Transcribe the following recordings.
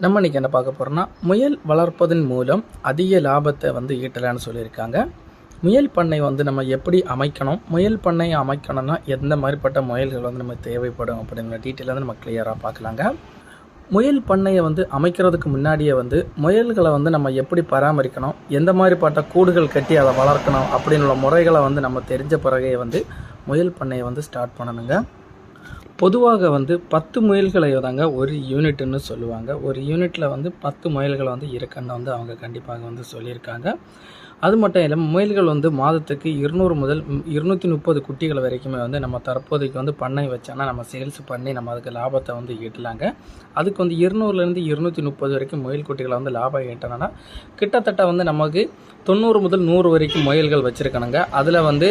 நம்ம இன்னைக்கு என்ன பார்க்க போகிறோம்னா முயல் வளர்ப்பதன் மூலம் அதிக லாபத்தை வந்து ஈட்டலான்னு சொல்லியிருக்காங்க. முயல் பண்ணை வந்து நம்ம எப்படி அமைக்கணும்? முயல் பண்ணை அமைக்கணும்னா எந்த மாதிரிப்பட்ட முயல்கள் வந்து நமக்கு தேவைப்படும் அப்படிங்கிற டீட்டெயில் வந்து நம்ம கிளியராக பார்க்கலாங்க. முயல் பண்ணையை வந்து அமைக்கிறதுக்கு முன்னாடியே வந்து முயல்களை வந்து நம்ம எப்படி பராமரிக்கணும்? எந்த மாதிரிப்பட்ட கூடுகள் கட்டி அதை வளர்க்கணும்? அப்படின்னு உள்ள முறைகளை வந்து நம்ம தெரிஞ்ச பிறகே வந்து முயல் பண்ணையை வந்து ஸ்டார்ட் பண்ணணுங்க. பொதுவாக வந்து பத்து முயல்களை தாங்க ஒரு யூனிட்னு சொல்லுவாங்க. ஒரு யூனிட்டில் வந்து பத்து முயல்களை வந்து இருக்குன்னு வந்து அவங்க கண்டிப்பாக வந்து சொல்லியிருக்காங்க. அது மட்டும் இல்லாமல் முயல்கள் வந்து மாதத்துக்கு இருநூறு முதல் இருநூற்றி முப்பது குட்டிகள் வரைக்குமே வந்து நம்ம தற்போதைக்கு வந்து பண்ணை வச்சோன்னா நம்ம சேல்ஸ் பண்ணி நம்ம அதுக்கு லாபத்தை வந்து ஈட்டலாங்க. அதுக்கு வந்து இருநூறுலேருந்து இருநூற்றி முப்பது வரைக்கும் முயல் குட்டிகளை வந்து லாபம் ஈட்டணும்னா கிட்டத்தட்ட வந்து நமக்கு தொண்ணூறு முதல் நூறு வரைக்கும் முயல்கள் வச்சுருக்கணுங்க. அதில் வந்து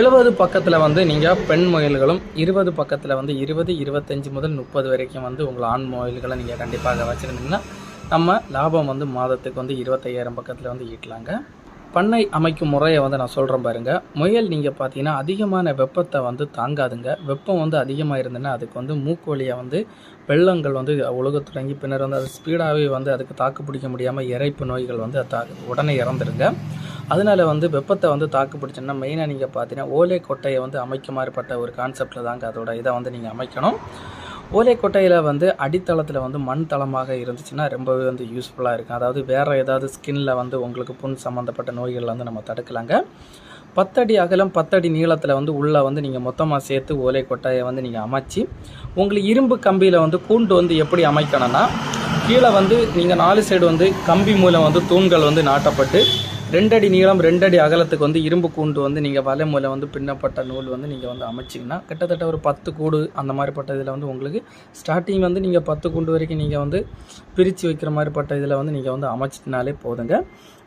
எழுபது பக்கத்தில் வந்து நீங்கள் பெண் முயல்களும் இருபது பக்கத்தில் வந்து இருபது இருபத்தஞ்சி முதல் முப்பது வரைக்கும் வந்து உங்கள் ஆண் முயல்களை நீங்கள் கண்டிப்பாக வச்சுருந்தீங்கன்னா நம்ம லாபம் வந்து மாதத்துக்கு வந்து இருபத்தையாயிரம் பக்கத்தில் வந்து ஈட்டலாங்க. பண்ணை அமைக்கும் முறையை வந்து நான் சொல்கிறேன் பாருங்க. முயல் நீங்கள் பார்த்தீங்கன்னா அதிகமான வெப்பத்தை வந்து தாங்காதுங்க. வெப்பம் வந்து அதிகமாக இருந்ததுன்னா அதுக்கு வந்து மூக்கு வழியாக வந்து வெள்ளங்கள் வந்து உலக தொடங்கி பின்னர் வந்து அது ஸ்பீடாகவே வந்து அதுக்கு தாக்கு பிடிக்க முடியாமல் இறைப்பு நோய்கள் வந்து அது தா உடனே இறந்துருங்க. அதனால வந்து வெப்பத்தை வந்து தாக்கு பிடிச்சோன்னா மெயினாக நீங்கள் பார்த்தீங்கன்னா ஓலை கொட்டையை வந்து அமைக்குமாறுபட்ட ஒரு கான்செப்டில் தாங்க அதோட இதை வந்து நீங்கள் அமைக்கணும். ஓலை கொட்டையில் வந்து அடித்தளத்தில் வந்து மண் தளமாக இருந்துச்சுன்னா ரொம்பவே வந்து யூஸ்ஃபுல்லாக இருக்கும். அதாவது வேறு ஏதாவது ஸ்கின்ல வந்து உங்களுக்கு புண் சம்மந்தப்பட்ட நோய்கள் வந்து நம்ம தடுக்கலாங்க. பத்தடி அகலம் பத்தடி நீளத்தில் வந்து உள்ளே வந்து நீங்கள் மொத்தமாக சேர்த்து ஓலை கொட்டையை வந்து நீங்கள் அமைச்சு உங்களுக்கு இரும்பு கம்பியில் வந்து கூண்டு வந்து எப்படி அமைக்கணும்னா கீழே வந்து நீங்கள் நாலு சைடு வந்து கம்பி மூலம் வந்து தூண்கள் வந்து நாட்டப்பட்டு ரெண்டடி நீளம் ரெண்டடி அகலத்துக்கு வந்து இரும்பு கூண்டு வந்து நீங்கள் வலை மூலம் வந்து பின்னப்பட்ட நூல் வந்து நீங்கள் வந்து அமைச்சிங்கன்னா கிட்டத்தட்ட ஒரு பத்து கூடு அந்த மாதிரிப்பட்ட இதில் வந்து உங்களுக்கு ஸ்டார்டிங் வந்து நீங்கள் பத்து கூண்டு வரைக்கும் நீங்கள் வந்து பிரித்து வைக்கிற மாதிரிப்பட்ட இதில் வந்து நீங்கள் வந்து அமைச்சிட்டினாலே போதுங்க.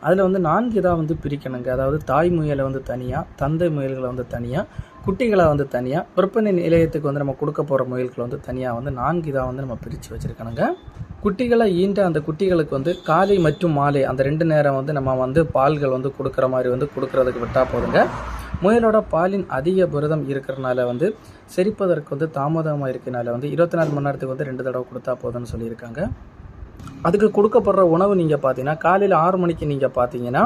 அதில் வந்து நான்கு இதாக வந்து பிரிக்கணுங்க. அதாவது தாய் முயலை வந்து தனியாக தந்தை முயல்களை வந்து தனியாக குட்டிகளை வந்து தனியாக விற்பனை நிலையத்துக்கு வந்து நம்ம கொடுக்க போகிற முயல்களை வந்து தனியாக வந்து நான்கு இதாக வந்து நம்ம பிரித்து வச்சுருக்கணுங்க. குட்டிகளை ஈன்ற அந்த குட்டிகளுக்கு வந்து காலை மற்றும் மாலை அந்த ரெண்டு நேரம் வந்து நம்ம வந்து பால்கள் வந்து கொடுக்குற மாதிரி வந்து கொடுக்கறதுக்கு விட்டால் போதுங்க. முயலோட பாலின் அதிக புரதம் இருக்கிறனால வந்து செரிப்பதற்கு வந்து தாமதமாக இருக்கனால வந்து இருபத்தி நாலு மணி நேரத்துக்கு வந்து ரெண்டு தடவை கொடுத்தா போதும்னு சொல்லியிருக்காங்க. அதுக்கு கொடுக்கப்படுற உணவு நீங்கள் பார்த்தீங்கன்னா காலையில் ஆறு மணிக்கு நீங்கள் பார்த்தீங்கன்னா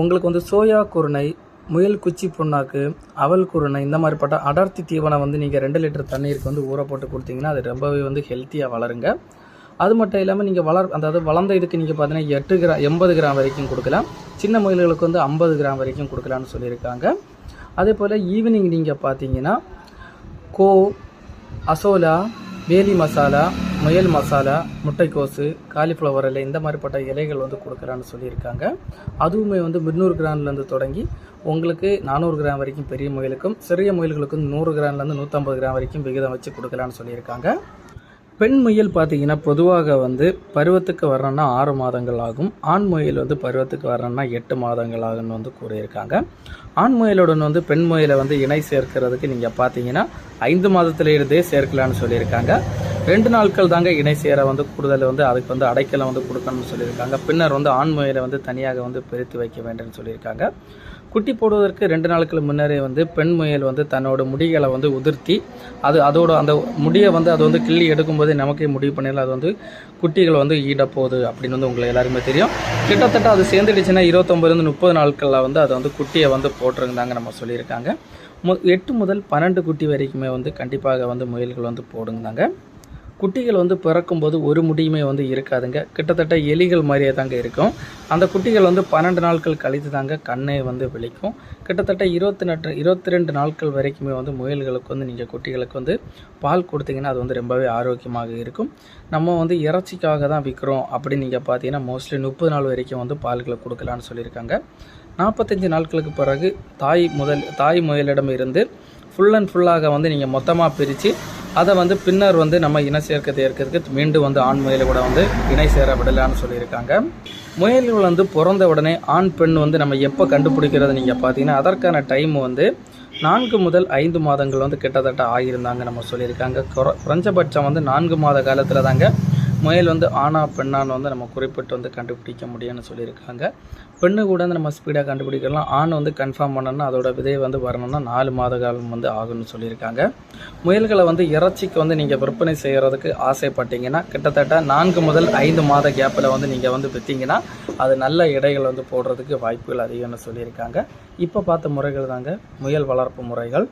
உங்களுக்கு வந்து சோயா குருணை முயல் குச்சி புண்ணாக்கு அவல் குருணை இந்த மாதிரிப்பட்ட அடர்த்தி தீவனம் வந்து நீங்கள் ரெண்டு லிட்டர் தண்ணீருக்கு வந்து ஊற போட்டு கொடுத்தீங்கன்னா அது ரொம்பவே வந்து ஹெல்த்தியாக வளருங்க. அது மட்டும் இல்லாமல் நீங்கள் வளர் அதாவது வளர்ந்த இதுக்கு நீங்கள் பார்த்தீங்கன்னா எட்டு கிராம் எண்பது கிராம் வரைக்கும் கொடுக்கலாம். சின்ன முயல்களுக்கு வந்து ஐம்பது கிராம் வரைக்கும் கொடுக்கலாம்னு சொல்லியிருக்காங்க. அதே போல் ஈவினிங் நீங்கள் பார்த்தீங்கன்னா கோ அசோலா வேலி மசாலா முயல் மசாலா முட்டைக்கோசு காலிஃப்ளவர் இலை இந்த மாதிரிப்பட்ட இலைகள் வந்து கொடுக்குறான்னு சொல்லியிருக்காங்க. அதுவுமே வந்து முந்நூறு கிராம்லேருந்து தொடங்கி உங்களுக்கு நானூறு கிராம் வரைக்கும் பெரிய முயலுக்கும் சிறிய முயல்களுக்கும் நூறு கிராம்லேருந்து நூற்றம்பது கிராம் வரைக்கும் விகிதம் வச்சு கொடுக்கலான்னு சொல்லியிருக்காங்க. பெண் முயல் பார்த்தீங்கன்னா பொதுவாக வந்து பருவத்துக்கு வரணும்னா ஆறு மாதங்கள் ஆகும். ஆண் முயல் வந்து பருவத்துக்கு வரணும்னா எட்டு மாதங்கள் ஆகும்னு வந்து கூறியிருக்காங்க. ஆண் முயலுடன் வந்து பெண் முயலை வந்து இணை சேர்க்கிறதுக்கு நீங்கள் பார்த்தீங்கன்னா ஐந்து மாதத்துல இருந்தே சேர்க்கலான்னு சொல்லியிருக்காங்க. ரெண்டு நாட்கள் தாங்க இணை சேர வந்து கூடுதல் வந்து அதுக்கு வந்து அடைக்கலம் வந்து கொடுக்கணும்னு சொல்லியிருக்காங்க. பின்னர் வந்து ஆண் முயலை வந்து தனியாக வந்து பிரித்து வைக்க வேண்டும்னு சொல்லியிருக்காங்க. குட்டி போடுவதற்கு ரெண்டு நாட்களுக்கு முன்னரே வந்து பெண் முயல் வந்து தன்னோட முடிகளை வந்து உதிர்த்தி அது அதோட அந்த முடியை வந்து அது வந்து கிள்ளி எடுக்கும்போதே நமக்கே முடிவு பண்ணல அது வந்து குட்டிகள் வந்து ஈடப்போகுது அப்படின்னு வந்து உங்களுக்கு எல்லாருமே தெரியும். கிட்டத்தட்ட அது சேர்ந்துடுச்சுன்னா இருபத்தொம்பதுலேருந்து முப்பது நாட்களில் வந்து அதை வந்து குட்டியை வந்து போட்டிருந்தாங்க நம்ம சொல்லியிருக்காங்க. மு எட்டு முதல் பன்னெண்டு குட்டி வரைக்குமே வந்து கண்டிப்பாக வந்து முயல்கள் வந்து போடுங்கதாங்க குட்டிகள் வந்து பிறக்கும்போது ஒரு முடியுமே வந்து இருக்காதுங்க. கிட்டத்தட்ட எலிகள் மாதிரியே தாங்க இருக்கும். அந்த குட்டிகள் வந்து பன்னெண்டு நாட்கள் கழித்து தாங்க கண்ணை வந்து விழிக்கும். கிட்டத்தட்ட இருபத்தி நட்டு இருபத்தி ரெண்டு நாட்கள் வரைக்குமே வந்து முயல்களுக்கு வந்து நீங்கள் குட்டிகளுக்கு வந்து பால் கொடுத்தீங்கன்னா அது வந்து ரொம்பவே ஆரோக்கியமாக இருக்கும். நம்ம வந்து இறைச்சிக்காக தான் விற்கிறோம் அப்படின்னு நீங்கள் பார்த்தீங்கன்னா மோஸ்ட்லி முப்பது நாள் வரைக்கும் வந்து பால்களை கொடுக்கலான்னு சொல்லியிருக்காங்க. நாற்பத்தஞ்சு நாட்களுக்கு பிறகு தாய் முதல் தாய் முயலிடம் இருந்து ஃபுல் அண்ட் ஃபுல்லாக வந்து நீங்கள் மொத்தமாக பிரித்து அதை வந்து பின்னர் வந்து நம்ம இன சேர்க்க ஏற்கிறதுக்கு மீண்டும் வந்து ஆண் முயலை கூட வந்து இணை சேர விடலான்னு சொல்லியிருக்காங்க. முயல்கள் வந்து பிறந்த உடனே ஆண் பெண் வந்து நம்ம எப்போ கண்டுபிடிக்கிறது நீங்கள் பார்த்தீங்கன்னா அதற்கான டைம் வந்து நான்கு முதல் ஐந்து மாதங்கள் வந்து கிட்டத்தட்ட ஆகியிருந்தாங்க நம்ம சொல்லியிருக்காங்க. குற- குறைஞ்சபட்சம் வந்து நான்கு மாத காலத்தில் தாங்க முயல் வந்து ஆணா பெண்ணான்னு வந்து நம்ம குறிப்பிட்டு வந்து கண்டுபிடிக்க முடியும்னு சொல்லியிருக்காங்க. பெண்ணு கூட வந்து நம்ம ஸ்பீடாக கண்டுபிடிக்கலாம். ஆண் வந்து கன்ஃபார்ம் பண்ணணும்னா அதோட விதை வந்து வரணும்னா நாலு மாத காலம் வந்து ஆகும்னு சொல்லியிருக்காங்க. முயல்களை வந்து இறைச்சிக்கு வந்து நீங்கள் விற்பனை செய்கிறதுக்கு ஆசைப்பட்டீங்கன்னா கிட்டத்தட்ட நான்கு முதல் ஐந்து மாத கேப்பில் வந்து நீங்கள் வந்து விற்றீங்கன்னா அது நல்ல எடைகள் வந்து போடுறதுக்கு வாய்ப்புகள் அதிகம்னு சொல்லியிருக்காங்க. இப்போ பார்த்த முறைகள் தாங்க. முயல் வளர்ப்பு முறைகள்.